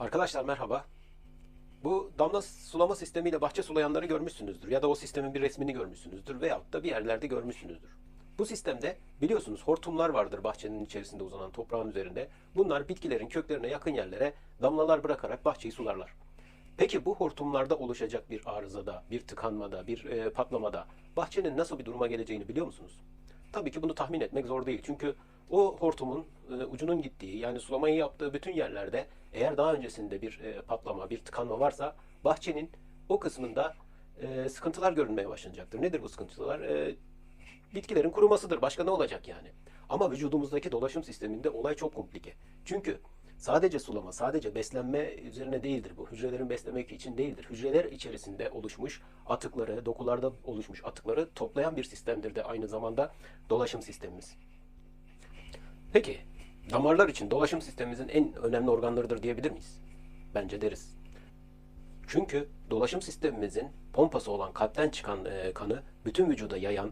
Arkadaşlar merhaba. Bu damla sulama sistemiyle bahçe sulayanları görmüşsünüzdür ya da o sistemin bir resmini görmüşsünüzdür veyahut da bir yerlerde görmüşsünüzdür. Bu sistemde biliyorsunuz hortumlar vardır bahçenin içerisinde uzanan toprağın üzerinde. Bunlar bitkilerin köklerine yakın yerlere damlalar bırakarak bahçeyi sularlar. Peki bu hortumlarda oluşacak bir arızada, bir tıkanmada, bir e, patlamada bahçenin nasıl bir duruma geleceğini biliyor musunuz? Tabii ki bunu tahmin etmek zor değil. Çünkü o hortumun e, ucunun gittiği yani sulamayı yaptığı bütün yerlerde eğer daha öncesinde bir e, patlama, bir tıkanma varsa bahçenin o kısmında e, sıkıntılar görülmeye başlayacaktır. Nedir bu sıkıntılar? E, bitkilerin kurumasıdır. Başka ne olacak yani? Ama vücudumuzdaki dolaşım sisteminde olay çok komplike. Çünkü sadece sulama, sadece beslenme üzerine değildir bu. Hücrelerin beslemek için değildir. Hücreler içerisinde oluşmuş atıkları, dokularda oluşmuş atıkları toplayan bir sistemdir de aynı zamanda dolaşım sistemimiz. Peki, damarlar için dolaşım sistemimizin en önemli organlarıdır diyebilir miyiz? Bence deriz. Çünkü dolaşım sistemimizin pompası olan kalpten çıkan e, kanı bütün vücuda yayan,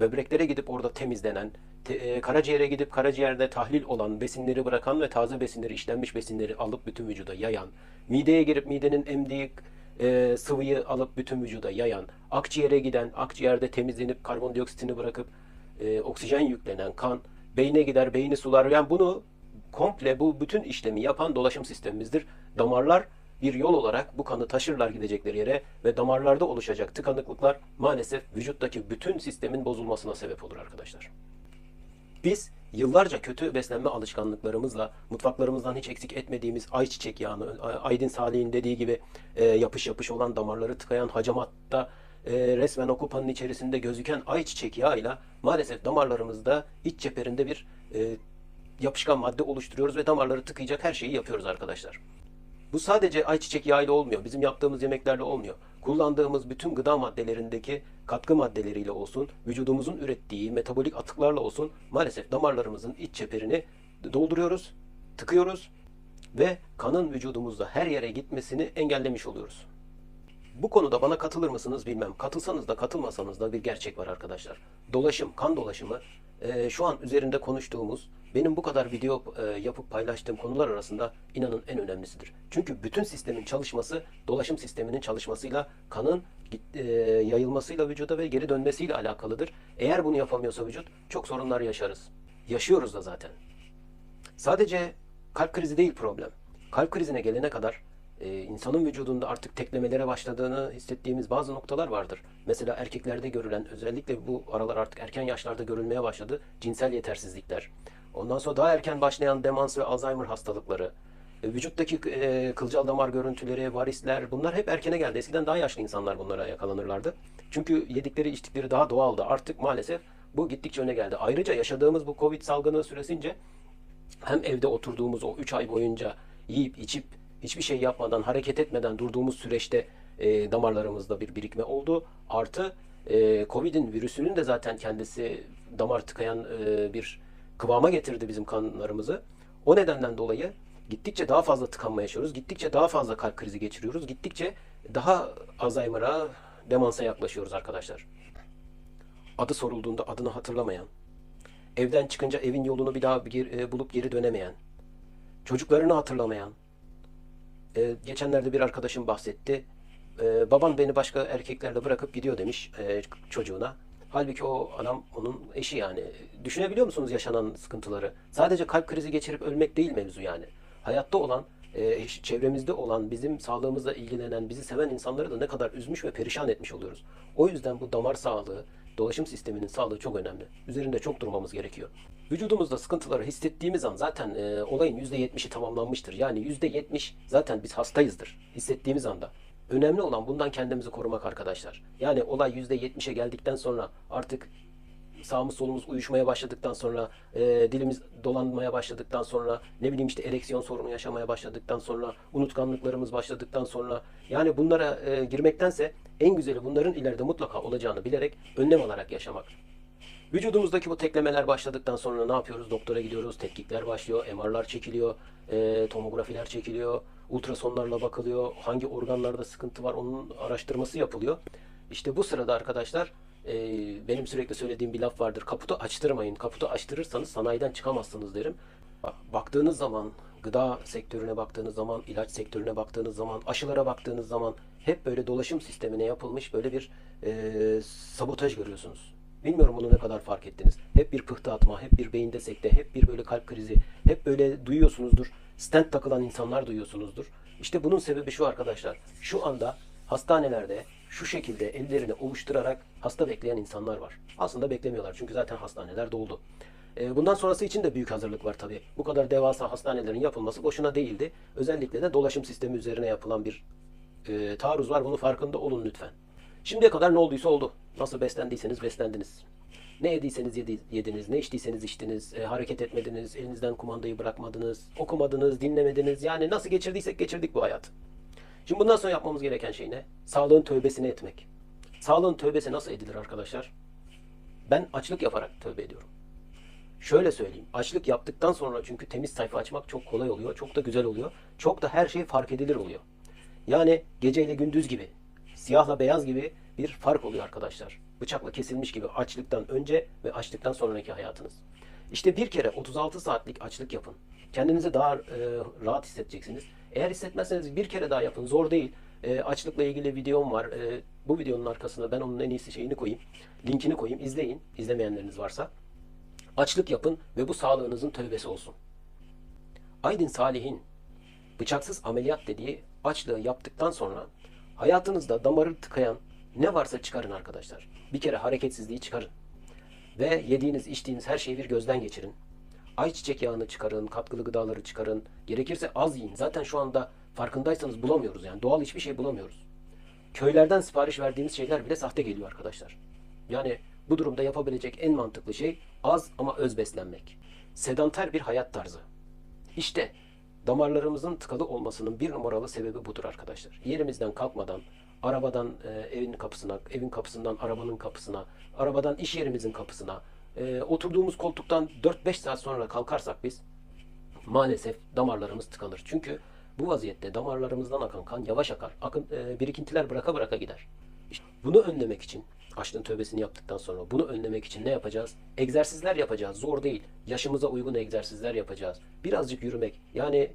böbreklere gidip orada temizlenen, te- e, karaciğere gidip karaciğerde tahlil olan besinleri bırakan ve taze besinleri, işlenmiş besinleri alıp bütün vücuda yayan, mideye girip midenin emdiği e, sıvıyı alıp bütün vücuda yayan, akciğere giden, akciğerde temizlenip karbondioksitini bırakıp e, oksijen yüklenen kan, beyne gider, beyni sular. Yani bunu komple bu bütün işlemi yapan dolaşım sistemimizdir. Damarlar bir yol olarak bu kanı taşırlar gidecekleri yere ve damarlarda oluşacak tıkanıklıklar maalesef vücuttaki bütün sistemin bozulmasına sebep olur arkadaşlar. Biz yıllarca kötü beslenme alışkanlıklarımızla mutfaklarımızdan hiç eksik etmediğimiz ayçiçek yağını, Aydın Salih'in dediği gibi e, yapış yapış olan damarları tıkayan hacamatta e, resmen o kupanın içerisinde gözüken ayçiçek yağıyla maalesef damarlarımızda iç çeperinde bir e, yapışkan madde oluşturuyoruz ve damarları tıkayacak her şeyi yapıyoruz arkadaşlar. Bu sadece ayçiçek yağıyla olmuyor. Bizim yaptığımız yemeklerle olmuyor. Kullandığımız bütün gıda maddelerindeki katkı maddeleriyle olsun, vücudumuzun ürettiği metabolik atıklarla olsun maalesef damarlarımızın iç çeperini dolduruyoruz, tıkıyoruz ve kanın vücudumuzda her yere gitmesini engellemiş oluyoruz. Bu konuda bana katılır mısınız bilmem. Katılsanız da katılmasanız da bir gerçek var arkadaşlar. Dolaşım, kan dolaşımı e, şu an üzerinde konuştuğumuz, benim bu kadar video e, yapıp paylaştığım konular arasında inanın en önemlisidir. Çünkü bütün sistemin çalışması dolaşım sisteminin çalışmasıyla kanın e, yayılmasıyla vücuda ve geri dönmesiyle alakalıdır. Eğer bunu yapamıyorsa vücut çok sorunlar yaşarız. Yaşıyoruz da zaten. Sadece kalp krizi değil problem. Kalp krizine gelene kadar e, insanın vücudunda artık teklemelere başladığını hissettiğimiz bazı noktalar vardır. Mesela erkeklerde görülen özellikle bu aralar artık erken yaşlarda görülmeye başladı cinsel yetersizlikler. Ondan sonra daha erken başlayan demans ve Alzheimer hastalıkları, e, vücuttaki e, kılcal damar görüntüleri, varisler bunlar hep erkene geldi. Eskiden daha yaşlı insanlar bunlara yakalanırlardı. Çünkü yedikleri içtikleri daha doğaldı. Artık maalesef bu gittikçe öne geldi. Ayrıca yaşadığımız bu Covid salgını süresince hem evde oturduğumuz o 3 ay boyunca yiyip içip hiçbir şey yapmadan, hareket etmeden durduğumuz süreçte e, damarlarımızda bir birikme oldu. Artı e, Covid'in virüsünün de zaten kendisi damar tıkayan e, bir kıvama getirdi bizim kanlarımızı. O nedenden dolayı gittikçe daha fazla tıkanma yaşıyoruz. Gittikçe daha fazla kalp krizi geçiriyoruz. Gittikçe daha Alzheimer'a, demansa yaklaşıyoruz arkadaşlar. Adı sorulduğunda adını hatırlamayan, evden çıkınca evin yolunu bir daha bir, e, bulup geri dönemeyen, çocuklarını hatırlamayan. E, geçenlerde bir arkadaşım bahsetti. E, babam beni başka erkeklerle bırakıp gidiyor demiş e, çocuğuna. Halbuki o adam onun eşi yani. Düşünebiliyor musunuz yaşanan sıkıntıları? Sadece kalp krizi geçirip ölmek değil mevzu yani. Hayatta olan, e, çevremizde olan, bizim sağlığımızla ilgilenen, bizi seven insanları da ne kadar üzmüş ve perişan etmiş oluyoruz. O yüzden bu damar sağlığı, dolaşım sisteminin sağlığı çok önemli. Üzerinde çok durmamız gerekiyor. Vücudumuzda sıkıntıları hissettiğimiz an zaten e, olayın %70'i tamamlanmıştır. Yani %70 zaten biz hastayızdır hissettiğimiz anda. Önemli olan bundan kendimizi korumak arkadaşlar. Yani olay %70'e geldikten sonra artık sağımız solumuz uyuşmaya başladıktan sonra e, dilimiz dolanmaya başladıktan sonra ne bileyim işte ereksiyon sorunu yaşamaya başladıktan sonra unutkanlıklarımız başladıktan sonra yani bunlara e, girmektense en güzeli bunların ileride mutlaka olacağını bilerek önlem alarak yaşamak. Vücudumuzdaki bu teklemeler başladıktan sonra ne yapıyoruz? Doktora gidiyoruz, tetkikler başlıyor, MR'lar çekiliyor, e, tomografiler çekiliyor, ultrasonlarla bakılıyor, hangi organlarda sıkıntı var onun araştırması yapılıyor. İşte bu sırada arkadaşlar e, benim sürekli söylediğim bir laf vardır. Kaputu açtırmayın. Kaputu açtırırsanız sanayiden çıkamazsınız derim. Ba- Baktığınız zaman gıda sektörüne baktığınız zaman, ilaç sektörüne baktığınız zaman, aşılara baktığınız zaman hep böyle dolaşım sistemine yapılmış böyle bir e, sabotaj görüyorsunuz. Bilmiyorum bunu ne kadar fark ettiniz. Hep bir pıhtı atma, hep bir beyinde sekte, hep bir böyle kalp krizi, hep böyle duyuyorsunuzdur. Stent takılan insanlar duyuyorsunuzdur. İşte bunun sebebi şu arkadaşlar. Şu anda hastanelerde şu şekilde ellerini ovuşturarak hasta bekleyen insanlar var. Aslında beklemiyorlar çünkü zaten hastaneler doldu. E, Bundan sonrası için de büyük hazırlık var tabii. Bu kadar devasa hastanelerin yapılması boşuna değildi. Özellikle de dolaşım sistemi üzerine yapılan bir e, taarruz var. Bunun farkında olun lütfen. Şimdiye kadar ne olduysa oldu. Nasıl beslendiyseniz beslendiniz. Ne yediyseniz yedi- yediniz, ne içtiyseniz içtiniz, e, hareket etmediniz, elinizden kumandayı bırakmadınız, okumadınız, dinlemediniz. Yani nasıl geçirdiysek geçirdik bu hayatı. Şimdi bundan sonra yapmamız gereken şey ne? Sağlığın tövbesini etmek. Sağlığın tövbesi nasıl edilir arkadaşlar? Ben açlık yaparak tövbe ediyorum. Şöyle söyleyeyim. Açlık yaptıktan sonra çünkü temiz sayfa açmak çok kolay oluyor. Çok da güzel oluyor. Çok da her şey fark edilir oluyor. Yani geceyle gündüz gibi, siyahla beyaz gibi bir fark oluyor arkadaşlar. Bıçakla kesilmiş gibi açlıktan önce ve açlıktan sonraki hayatınız. İşte bir kere 36 saatlik açlık yapın. Kendinizi daha e, rahat hissedeceksiniz. Eğer hissetmezseniz bir kere daha yapın. Zor değil. E, açlıkla ilgili videom var. E, bu videonun arkasına ben onun en iyisi şeyini koyayım. Linkini koyayım. İzleyin. İzlemeyenleriniz varsa. Açlık yapın ve bu sağlığınızın tövbesi olsun. Aydın Salih'in bıçaksız ameliyat dediği açlığı yaptıktan sonra hayatınızda damarı tıkayan ne varsa çıkarın arkadaşlar. Bir kere hareketsizliği çıkarın. Ve yediğiniz, içtiğiniz her şeyi bir gözden geçirin. Ayçiçek yağını çıkarın, katkılı gıdaları çıkarın. Gerekirse az yiyin. Zaten şu anda farkındaysanız bulamıyoruz yani. Doğal hiçbir şey bulamıyoruz. Köylerden sipariş verdiğimiz şeyler bile sahte geliyor arkadaşlar. Yani bu durumda yapabilecek en mantıklı şey az ama öz beslenmek. Sedanter bir hayat tarzı. İşte damarlarımızın tıkalı olmasının bir numaralı sebebi budur arkadaşlar. Yerimizden kalkmadan arabadan e, evin kapısına, evin kapısından arabanın kapısına, arabadan iş yerimizin kapısına, e, oturduğumuz koltuktan 4-5 saat sonra kalkarsak biz maalesef damarlarımız tıkanır. Çünkü bu vaziyette damarlarımızdan akan kan yavaş akar. Akın, e, birikintiler bıraka bıraka gider. İşte bunu önlemek için açlığın tövbesini yaptıktan sonra bunu önlemek için ne yapacağız? Egzersizler yapacağız. Zor değil. Yaşımıza uygun egzersizler yapacağız. Birazcık yürümek. Yani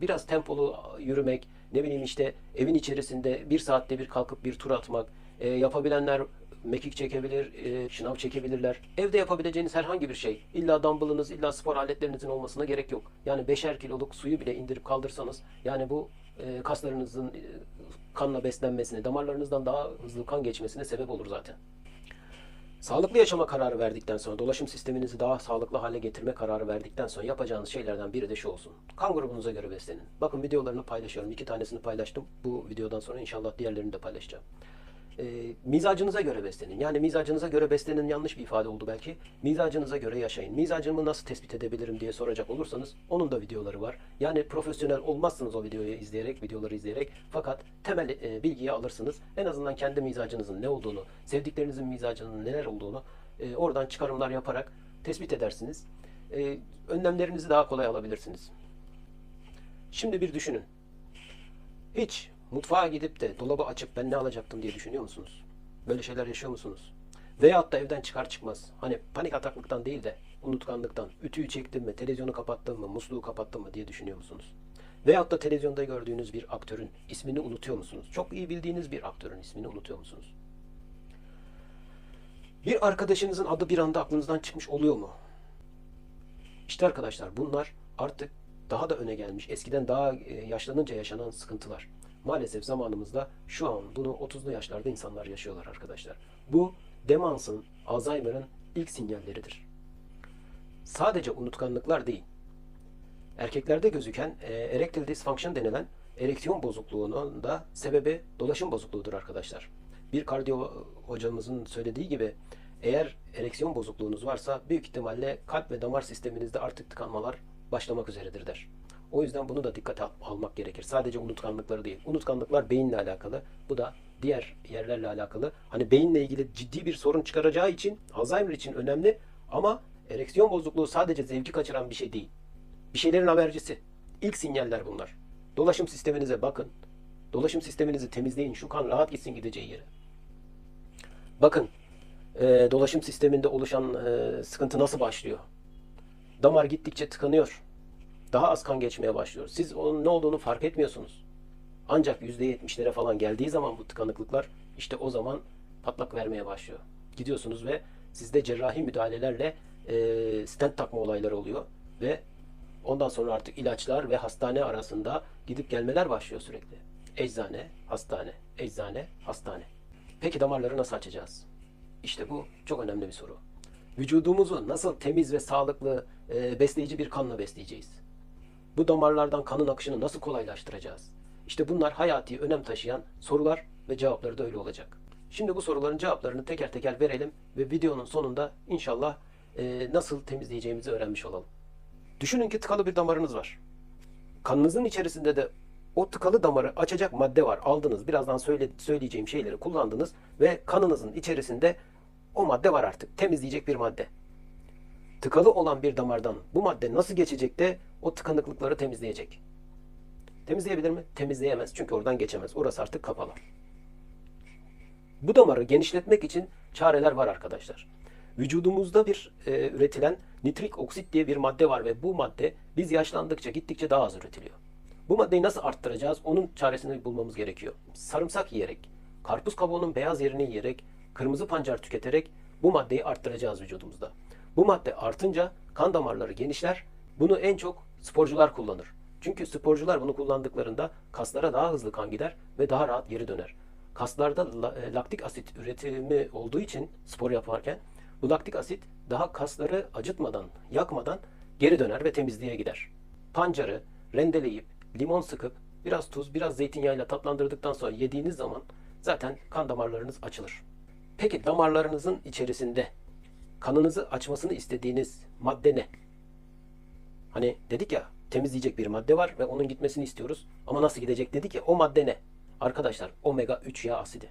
biraz tempolu yürümek, ne bileyim işte evin içerisinde bir saatte bir kalkıp bir tur atmak, e, yapabilenler mekik çekebilir, e, şınav çekebilirler. Evde yapabileceğiniz herhangi bir şey. İlla dumbbellınız, illa spor aletlerinizin olmasına gerek yok. Yani beşer kiloluk suyu bile indirip kaldırsanız, yani bu e, kaslarınızın e, kanla beslenmesine, damarlarınızdan daha hızlı kan geçmesine sebep olur zaten. Sağlıklı yaşama kararı verdikten sonra, dolaşım sisteminizi daha sağlıklı hale getirme kararı verdikten sonra yapacağınız şeylerden biri de şu olsun. Kan grubunuza göre beslenin. Bakın videolarını paylaşıyorum. İki tanesini paylaştım. Bu videodan sonra inşallah diğerlerini de paylaşacağım. E, mizacınıza göre beslenin. Yani mizacınıza göre beslenin yanlış bir ifade oldu belki. Mizacınıza göre yaşayın. Mizacımı nasıl tespit edebilirim diye soracak olursanız onun da videoları var. Yani profesyonel olmazsınız o videoyu izleyerek, videoları izleyerek. Fakat temel e, bilgiyi alırsınız. En azından kendi mizacınızın ne olduğunu, sevdiklerinizin mizacının neler olduğunu e, oradan çıkarımlar yaparak tespit edersiniz. E, önlemlerinizi daha kolay alabilirsiniz. Şimdi bir düşünün. Hiç mutfağa gidip de dolabı açıp ben ne alacaktım diye düşünüyor musunuz? Böyle şeyler yaşıyor musunuz? Veyahut da evden çıkar çıkmaz. Hani panik ataklıktan değil de unutkanlıktan ütüyü çektim mi, televizyonu kapattım mı, musluğu kapattım mı diye düşünüyor musunuz? Veyahut da televizyonda gördüğünüz bir aktörün ismini unutuyor musunuz? Çok iyi bildiğiniz bir aktörün ismini unutuyor musunuz? Bir arkadaşınızın adı bir anda aklınızdan çıkmış oluyor mu? İşte arkadaşlar bunlar artık daha da öne gelmiş. Eskiden daha e, yaşlanınca yaşanan sıkıntılar. Maalesef zamanımızda şu an bunu 30'lu yaşlarda insanlar yaşıyorlar arkadaşlar. Bu demansın, Alzheimer'ın ilk sinyalleridir. Sadece unutkanlıklar değil. Erkeklerde gözüken e, erectile dysfunction denilen ereksiyon bozukluğunun da sebebi dolaşım bozukluğudur arkadaşlar. Bir kardiyo hocamızın söylediği gibi eğer ereksiyon bozukluğunuz varsa büyük ihtimalle kalp ve damar sisteminizde artık tıkanmalar başlamak üzeredir der. O yüzden bunu da dikkate al- almak gerekir. Sadece unutkanlıkları değil. Unutkanlıklar beyinle alakalı. Bu da diğer yerlerle alakalı. Hani beyinle ilgili ciddi bir sorun çıkaracağı için Alzheimer için önemli ama ereksiyon bozukluğu sadece zevki kaçıran bir şey değil. Bir şeylerin habercisi. İlk sinyaller bunlar. Dolaşım sisteminize bakın. Dolaşım sisteminizi temizleyin. Şu kan rahat gitsin gideceği yere. Bakın e, dolaşım sisteminde oluşan e, sıkıntı nasıl başlıyor? Damar gittikçe tıkanıyor. Daha az kan geçmeye başlıyor. Siz onun ne olduğunu fark etmiyorsunuz. Ancak %70'lere falan geldiği zaman bu tıkanıklıklar işte o zaman patlak vermeye başlıyor. Gidiyorsunuz ve sizde cerrahi müdahalelerle e, stent takma olayları oluyor ve ondan sonra artık ilaçlar ve hastane arasında gidip gelmeler başlıyor sürekli. Eczane, hastane, eczane, hastane. Peki damarları nasıl açacağız? İşte bu çok önemli bir soru. Vücudumuzu nasıl temiz ve sağlıklı, e, besleyici bir kanla besleyeceğiz? Bu damarlardan kanın akışını nasıl kolaylaştıracağız? İşte bunlar hayati önem taşıyan sorular ve cevapları da öyle olacak. Şimdi bu soruların cevaplarını teker teker verelim ve videonun sonunda inşallah e, nasıl temizleyeceğimizi öğrenmiş olalım. Düşünün ki tıkalı bir damarınız var. Kanınızın içerisinde de o tıkalı damarı açacak madde var. Aldınız. Birazdan söyle, söyleyeceğim şeyleri kullandınız ve kanınızın içerisinde o madde var artık. Temizleyecek bir madde. Tıkalı olan bir damardan bu madde nasıl geçecek de o tıkanıklıkları temizleyecek? Temizleyebilir mi? Temizleyemez. Çünkü oradan geçemez. Orası artık kapalı. Bu damarı genişletmek için çareler var arkadaşlar. Vücudumuzda bir e, üretilen nitrik oksit diye bir madde var ve bu madde biz yaşlandıkça gittikçe daha az üretiliyor. Bu maddeyi nasıl arttıracağız? Onun çaresini bulmamız gerekiyor. Sarımsak yiyerek, karpuz kabuğunun beyaz yerini yiyerek, kırmızı pancar tüketerek bu maddeyi arttıracağız vücudumuzda. Bu madde artınca kan damarları genişler. Bunu en çok sporcular kullanır. Çünkü sporcular bunu kullandıklarında kaslara daha hızlı kan gider ve daha rahat geri döner. Kaslarda la- e, laktik asit üretimi olduğu için spor yaparken bu laktik asit daha kasları acıtmadan, yakmadan geri döner ve temizliğe gider. Pancarı rendeleyip, limon sıkıp, biraz tuz, biraz zeytinyağıyla tatlandırdıktan sonra yediğiniz zaman zaten kan damarlarınız açılır. Peki damarlarınızın içerisinde kanınızı açmasını istediğiniz madde ne? Hani dedik ya temizleyecek bir madde var ve onun gitmesini istiyoruz. Ama nasıl gidecek dedik ya o madde ne? Arkadaşlar omega 3 yağ asidi.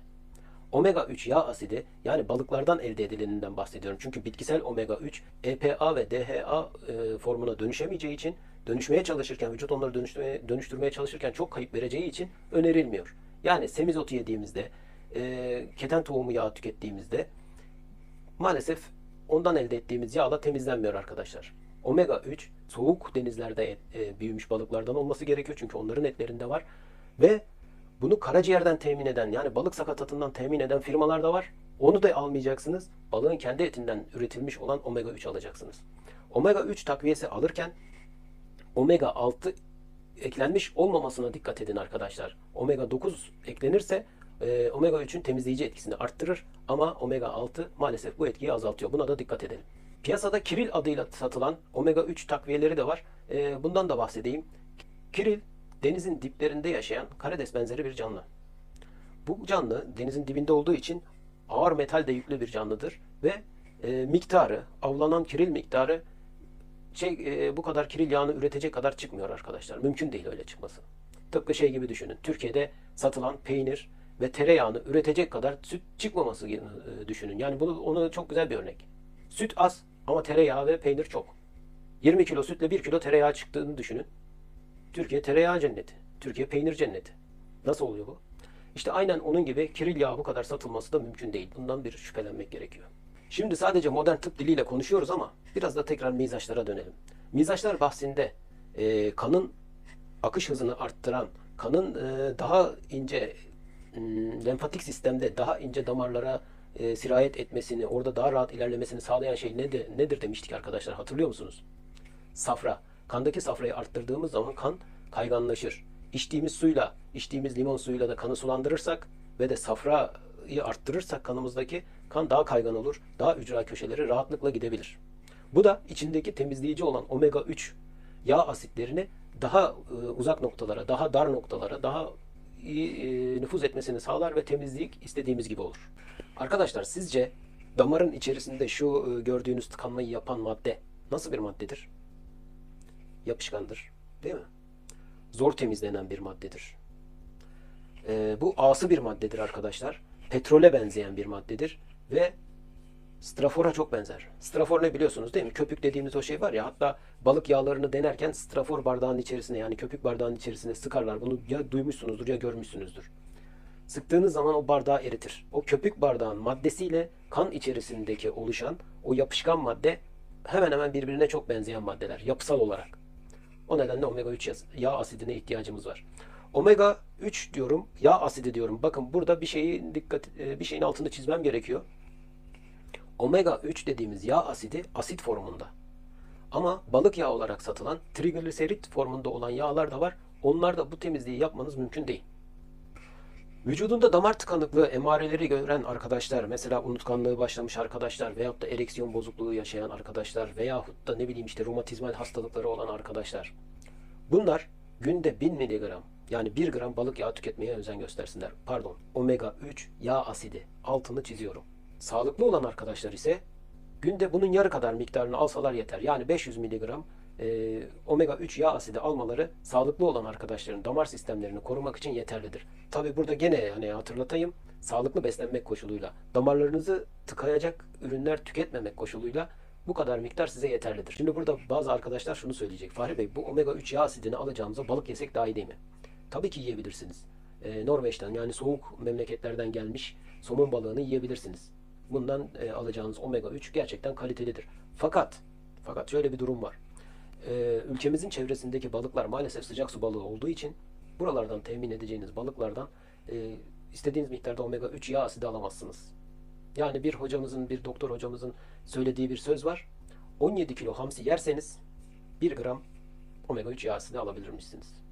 Omega 3 yağ asidi yani balıklardan elde edileninden bahsediyorum. Çünkü bitkisel omega 3 EPA ve DHA e, formuna dönüşemeyeceği için dönüşmeye çalışırken vücut onları dönüştürmeye, dönüştürmeye çalışırken çok kayıp vereceği için önerilmiyor. Yani semizotu yediğimizde, e, keten tohumu yağı tükettiğimizde maalesef ondan elde ettiğimiz yağla temizlenmiyor arkadaşlar. Omega 3 soğuk denizlerde e, büyümüş balıklardan olması gerekiyor çünkü onların etlerinde var ve bunu karaciğerden temin eden yani balık sakatatından temin eden firmalar da var. Onu da almayacaksınız. Balığın kendi etinden üretilmiş olan omega 3 alacaksınız. Omega 3 takviyesi alırken omega 6 eklenmiş olmamasına dikkat edin arkadaşlar. Omega 9 eklenirse e, omega 3'ün temizleyici etkisini arttırır ama omega 6 maalesef bu etkiyi azaltıyor. Buna da dikkat edelim. Piyasada kiril adıyla satılan omega 3 takviyeleri de var. E, bundan da bahsedeyim. Kiril denizin diplerinde yaşayan karides benzeri bir canlı. Bu canlı denizin dibinde olduğu için ağır metal de yüklü bir canlıdır ve e, miktarı, avlanan kiril miktarı şey e, bu kadar kiril yağını üretecek kadar çıkmıyor arkadaşlar. Mümkün değil öyle çıkması. Tıpkı şey gibi düşünün. Türkiye'de satılan peynir ve tereyağını üretecek kadar süt çıkmaması e, düşünün. Yani bunu onu çok güzel bir örnek. Süt az ama tereyağı ve peynir çok. 20 kilo sütle 1 kilo tereyağı çıktığını düşünün. Türkiye tereyağı cenneti. Türkiye peynir cenneti. Nasıl oluyor bu? İşte aynen onun gibi kiril yağı bu kadar satılması da mümkün değil. Bundan bir şüphelenmek gerekiyor. Şimdi sadece modern tıp diliyle konuşuyoruz ama biraz da tekrar mizaçlara dönelim. Mizaçlar bahsinde e, kanın akış hızını arttıran, kanın e, daha ince lenfatik sistemde daha ince damarlara e, sirayet etmesini, orada daha rahat ilerlemesini sağlayan şey nedir, nedir demiştik arkadaşlar hatırlıyor musunuz? Safra. Kandaki safrayı arttırdığımız zaman kan kayganlaşır. İçtiğimiz suyla, içtiğimiz limon suyuyla da kanı sulandırırsak ve de safrayı arttırırsak kanımızdaki kan daha kaygan olur. Daha ücra köşeleri rahatlıkla gidebilir. Bu da içindeki temizleyici olan omega 3 yağ asitlerini daha e, uzak noktalara, daha dar noktalara, daha iyi e, nüfuz etmesini sağlar ve temizlik istediğimiz gibi olur. Arkadaşlar sizce damarın içerisinde şu e, gördüğünüz tıkanmayı yapan madde nasıl bir maddedir? Yapışkandır, değil mi? Zor temizlenen bir maddedir. E, bu ağsı bir maddedir arkadaşlar. Petrole benzeyen bir maddedir ve strafora çok benzer. Strafor ne biliyorsunuz değil mi? Köpük dediğimiz o şey var ya hatta balık yağlarını denerken strafor bardağın içerisine yani köpük bardağın içerisine sıkarlar. Bunu ya duymuşsunuzdur ya görmüşsünüzdür. Sıktığınız zaman o bardağı eritir. O köpük bardağın maddesiyle kan içerisindeki oluşan o yapışkan madde hemen hemen birbirine çok benzeyen maddeler yapısal olarak. O nedenle omega 3 yas- yağ asidine ihtiyacımız var. Omega 3 diyorum, yağ asidi diyorum. Bakın burada bir şeyi dikkat e, bir şeyin altını çizmem gerekiyor. Omega 3 dediğimiz yağ asidi asit formunda. Ama balık yağı olarak satılan trigliserit formunda olan yağlar da var. Onlarda bu temizliği yapmanız mümkün değil. Vücudunda damar tıkanıklığı emareleri gören arkadaşlar, mesela unutkanlığı başlamış arkadaşlar veyahut da ereksiyon bozukluğu yaşayan arkadaşlar veyahut da ne bileyim işte romatizmal hastalıkları olan arkadaşlar. Bunlar günde 1000 miligram yani 1 gram balık yağı tüketmeye özen göstersinler. Pardon, omega 3 yağ asidi altını çiziyorum. Sağlıklı olan arkadaşlar ise günde bunun yarı kadar miktarını alsalar yeter. Yani 500 miligram e, omega 3 yağ asidi almaları sağlıklı olan arkadaşların damar sistemlerini korumak için yeterlidir. Tabi burada gene hani hatırlatayım sağlıklı beslenmek koşuluyla damarlarınızı tıkayacak ürünler tüketmemek koşuluyla bu kadar miktar size yeterlidir. Şimdi burada bazı arkadaşlar şunu söyleyecek. Fahri Bey bu omega 3 yağ asidini alacağımıza balık yesek daha iyi değil mi? Tabii ki yiyebilirsiniz. E, Norveç'ten yani soğuk memleketlerden gelmiş somun balığını yiyebilirsiniz. Bundan e, alacağınız omega 3 gerçekten kalitelidir. Fakat fakat şöyle bir durum var. E, ülkemizin çevresindeki balıklar maalesef sıcak su balığı olduğu için buralardan temin edeceğiniz balıklardan e, istediğiniz miktarda omega 3 yağ asidi alamazsınız. Yani bir hocamızın, bir doktor hocamızın söylediği bir söz var. 17 kilo hamsi yerseniz 1 gram omega 3 yağ asidi alabilirmişsiniz.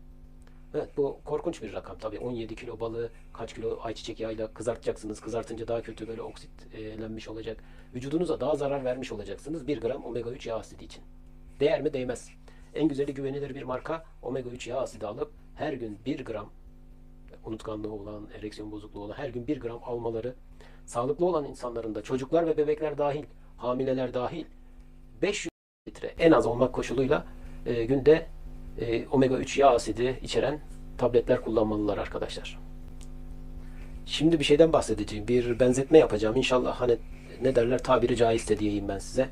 Evet bu korkunç bir rakam tabii. 17 kilo balığı kaç kilo ayçiçek yağıyla kızartacaksınız. Kızartınca daha kötü böyle oksitlenmiş olacak. Vücudunuza daha zarar vermiş olacaksınız 1 gram omega 3 yağ asidi için. Değer mi? Değmez. En güzeli güvenilir bir marka omega 3 yağ asidi alıp her gün 1 gram unutkanlığı olan, ereksiyon bozukluğu olan her gün 1 gram almaları sağlıklı olan insanların da çocuklar ve bebekler dahil, hamileler dahil 500 litre en az olmak koşuluyla e, günde e, omega 3 yağ asidi içeren tabletler kullanmalılar arkadaşlar. Şimdi bir şeyden bahsedeceğim. Bir benzetme yapacağım. İnşallah hani ne derler tabiri caizse diyeyim ben size.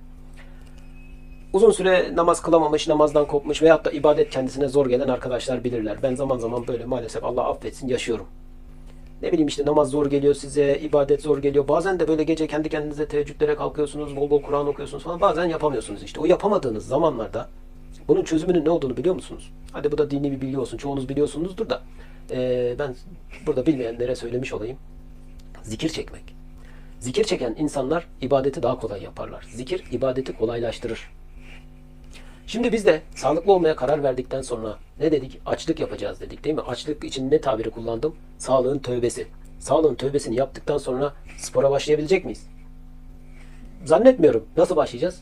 Uzun süre namaz kılamamış, namazdan kopmuş veyahut da ibadet kendisine zor gelen arkadaşlar bilirler. Ben zaman zaman böyle maalesef Allah affetsin yaşıyorum. Ne bileyim işte namaz zor geliyor size, ibadet zor geliyor. Bazen de böyle gece kendi kendinize teheccüdlere kalkıyorsunuz, bol bol Kur'an okuyorsunuz falan. Bazen yapamıyorsunuz işte. O yapamadığınız zamanlarda bunun çözümünün ne olduğunu biliyor musunuz? Hadi bu da dini bir bilgi olsun. Çoğunuz biliyorsunuzdur da. eee, ben burada bilmeyenlere söylemiş olayım. Zikir çekmek. Zikir çeken insanlar ibadeti daha kolay yaparlar. Zikir ibadeti kolaylaştırır. Şimdi biz de sağlıklı olmaya karar verdikten sonra ne dedik? Açlık yapacağız dedik değil mi? Açlık için ne tabiri kullandım? Sağlığın tövbesi. Sağlığın tövbesini yaptıktan sonra spora başlayabilecek miyiz? Zannetmiyorum. Nasıl başlayacağız?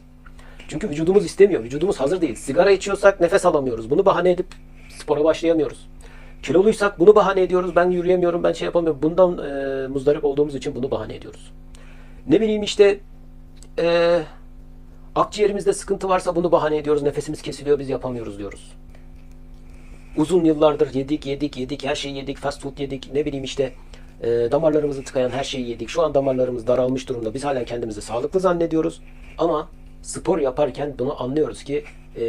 Çünkü vücudumuz istemiyor. Vücudumuz hazır değil. Sigara içiyorsak nefes alamıyoruz. Bunu bahane edip spora başlayamıyoruz. Kiloluysak bunu bahane ediyoruz. Ben yürüyemiyorum, ben şey yapamıyorum. Bundan e, muzdarip olduğumuz için bunu bahane ediyoruz. Ne bileyim işte e, akciğerimizde sıkıntı varsa bunu bahane ediyoruz. Nefesimiz kesiliyor, biz yapamıyoruz diyoruz. Uzun yıllardır yedik, yedik, yedik, her şeyi yedik, fast food yedik, ne bileyim işte e, damarlarımızı tıkayan her şeyi yedik. Şu an damarlarımız daralmış durumda. Biz halen kendimizi sağlıklı zannediyoruz. Ama spor yaparken bunu anlıyoruz ki e,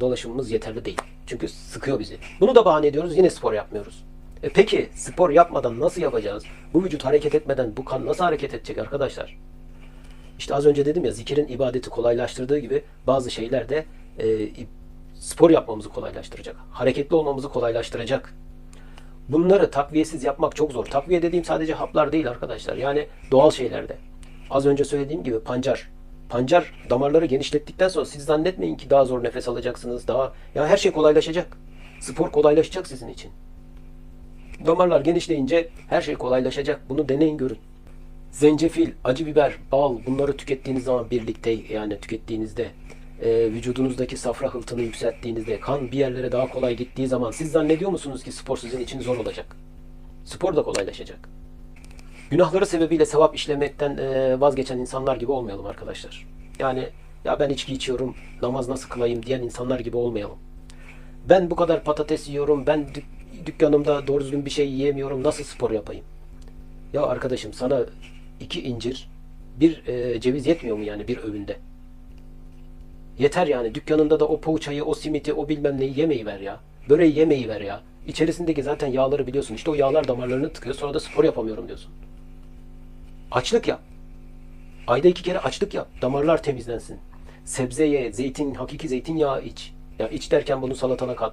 dolaşımımız yeterli değil. Çünkü sıkıyor bizi. Bunu da bahane ediyoruz, yine spor yapmıyoruz. E peki spor yapmadan nasıl yapacağız? Bu vücut hareket etmeden bu kan nasıl hareket edecek arkadaşlar? İşte az önce dedim ya zikirin ibadeti kolaylaştırdığı gibi bazı şeyler de e, spor yapmamızı kolaylaştıracak. Hareketli olmamızı kolaylaştıracak. Bunları takviyesiz yapmak çok zor. Takviye dediğim sadece haplar değil arkadaşlar. Yani doğal şeylerde. Az önce söylediğim gibi pancar. Pancar damarları genişlettikten sonra siz zannetmeyin ki daha zor nefes alacaksınız. Daha ya her şey kolaylaşacak. Spor kolaylaşacak sizin için. Damarlar genişleyince her şey kolaylaşacak. Bunu deneyin görün. Zencefil, acı biber, bal bunları tükettiğiniz zaman birlikte yani tükettiğinizde e, vücudunuzdaki safra hıltını yükselttiğinizde kan bir yerlere daha kolay gittiği zaman siz zannediyor musunuz ki spor sizin için zor olacak? Spor da kolaylaşacak. Günahları sebebiyle sevap işlemekten e, vazgeçen insanlar gibi olmayalım arkadaşlar. Yani ya ben içki içiyorum, namaz nasıl kılayım diyen insanlar gibi olmayalım. Ben bu kadar patates yiyorum, ben dük- dükkanımda doğru düzgün bir şey yiyemiyorum, nasıl spor yapayım? Ya arkadaşım sana iki incir, bir e, ceviz yetmiyor mu yani bir öğünde? Yeter yani dükkanında da o poğaçayı, o simiti, o bilmem neyi yemeyi ver ya. Böreği yemeyi ver ya. İçerisindeki zaten yağları biliyorsun. İşte o yağlar damarlarını tıkıyor. Sonra da spor yapamıyorum diyorsun. Açlık yap. Ayda iki kere açlık yap. Damarlar temizlensin. Sebze ye, zeytin, hakiki zeytinyağı iç. Ya iç derken bunu salatana kat.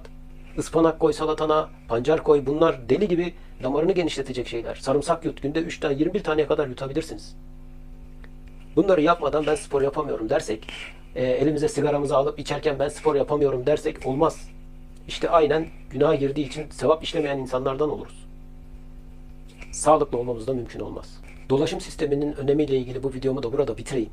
Ispanak koy salatana, pancar koy. Bunlar deli gibi damarını genişletecek şeyler. Sarımsak yut. Günde 3 tane 21 taneye kadar yutabilirsiniz. Bunları yapmadan ben spor yapamıyorum dersek, e, elimize sigaramızı alıp içerken ben spor yapamıyorum dersek olmaz. İşte aynen günah girdiği için sevap işlemeyen insanlardan oluruz. Sağlıklı olmamız da mümkün olmaz. Dolaşım sisteminin önemiyle ilgili bu videomu da burada bitireyim.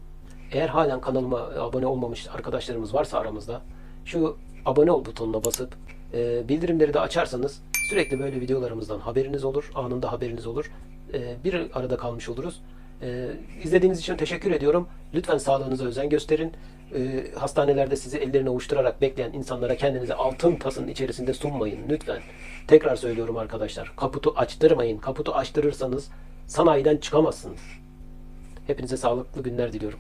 Eğer halen kanalıma abone olmamış arkadaşlarımız varsa aramızda şu abone ol butonuna basıp e, bildirimleri de açarsanız sürekli böyle videolarımızdan haberiniz olur, anında haberiniz olur. E, bir arada kalmış oluruz. E, izlediğiniz için teşekkür ediyorum. Lütfen sağlığınıza özen gösterin. E, hastanelerde sizi ellerini ovuşturarak bekleyen insanlara kendinizi altın tasının içerisinde sunmayın lütfen. Tekrar söylüyorum arkadaşlar. Kaputu açtırmayın. Kaputu açtırırsanız sanayiden çıkamazsınız. Hepinize sağlıklı günler diliyorum.